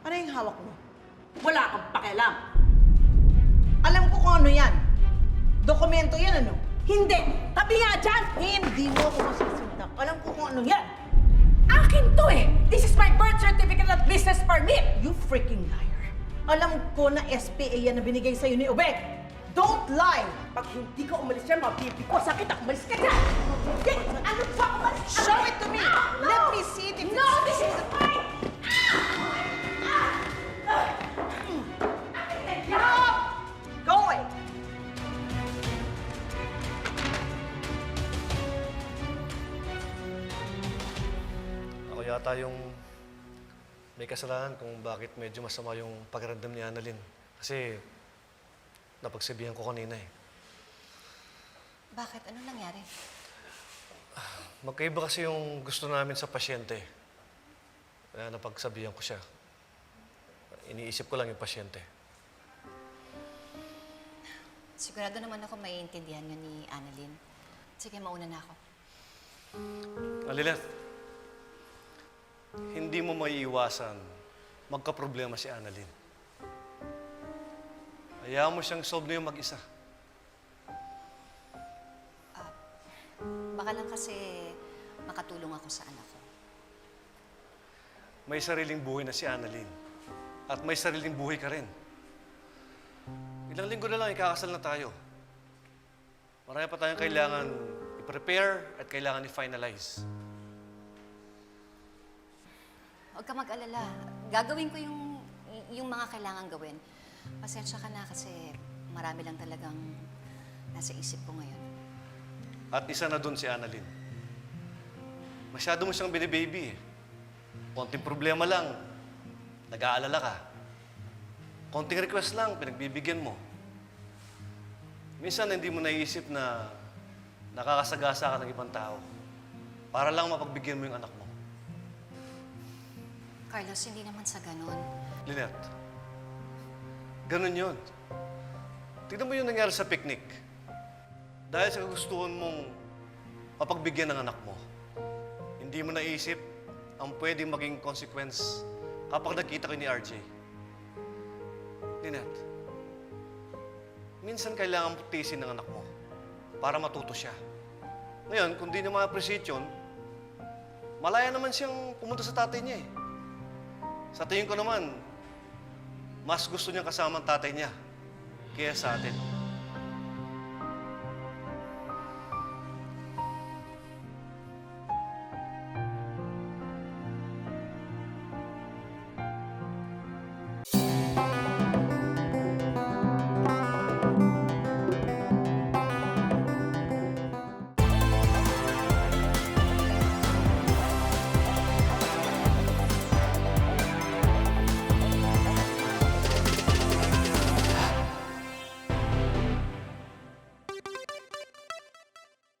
Ano yung hawak mo? Wala kang pakialam. Alam ko kung ano yan. Dokumento yan, ano? Hindi! Tabi nga dyan! Hindi mo ako masusundak. Alam ko kung ano yan. Akin to eh! This is my birth certificate at business permit! You freaking liar. Alam ko na SPA yan na binigay sa'yo ni Obed. Don't lie! Pag hindi ka umalis dyan, mabibi ko sa kita. Umalis ka dyan! Ano ba? Umalis yata yung may kasalanan kung bakit medyo masama yung pakiramdam ni Annalyn. Kasi napagsabihan ko kanina eh. Bakit? Ano nangyari? Magkaiba kasi yung gusto namin sa pasyente. Kaya napagsabihan ko siya. Iniisip ko lang yung pasyente. Sigurado naman ako maiintindihan yun ni Annalyn. Sige, mauna na ako. Alileth, hindi mo maiiwasan magka-problema si Annalyn. Hayaan mo siyang solve na yung mag-isa. Baka lang kasi makatulong ako sa anak ko. May sariling buhay na si Annalyn. At may sariling buhay ka rin. Ilang linggo na lang, ikakasal na tayo. Marami pa tayong kailangan i-prepare at kailangan i-finalize. Huwag ka mag-alala. Gagawin ko yung, yung mga kailangan gawin. Pasensya ka na kasi marami lang talagang nasa isip ko ngayon. At isa na dun si Annalyn. Masyado mo siyang binibaby eh. Konting problema lang, nag-aalala ka. Konting request lang, pinagbibigyan mo. Minsan hindi mo naisip na nakakasagasa ka ng ibang tao para lang mapagbigyan mo yung anak mo. Carlos, hindi naman sa ganun. Lynette, ganun yun. Tignan mo yung nangyari sa picnic. Dahil sa kagustuhan mong mapagbigyan ng anak mo, hindi mo naisip ang pwedeng maging consequence kapag nakita ko ni RJ. Lynette, minsan kailangan mo tiisin ng anak mo para matuto siya. Ngayon, kung di niya ma-appreciate yun, malaya naman siyang pumunta sa tatay niya eh. Sa tingin ko naman, mas gusto niya kasama ang tatay niya kaya sa atin.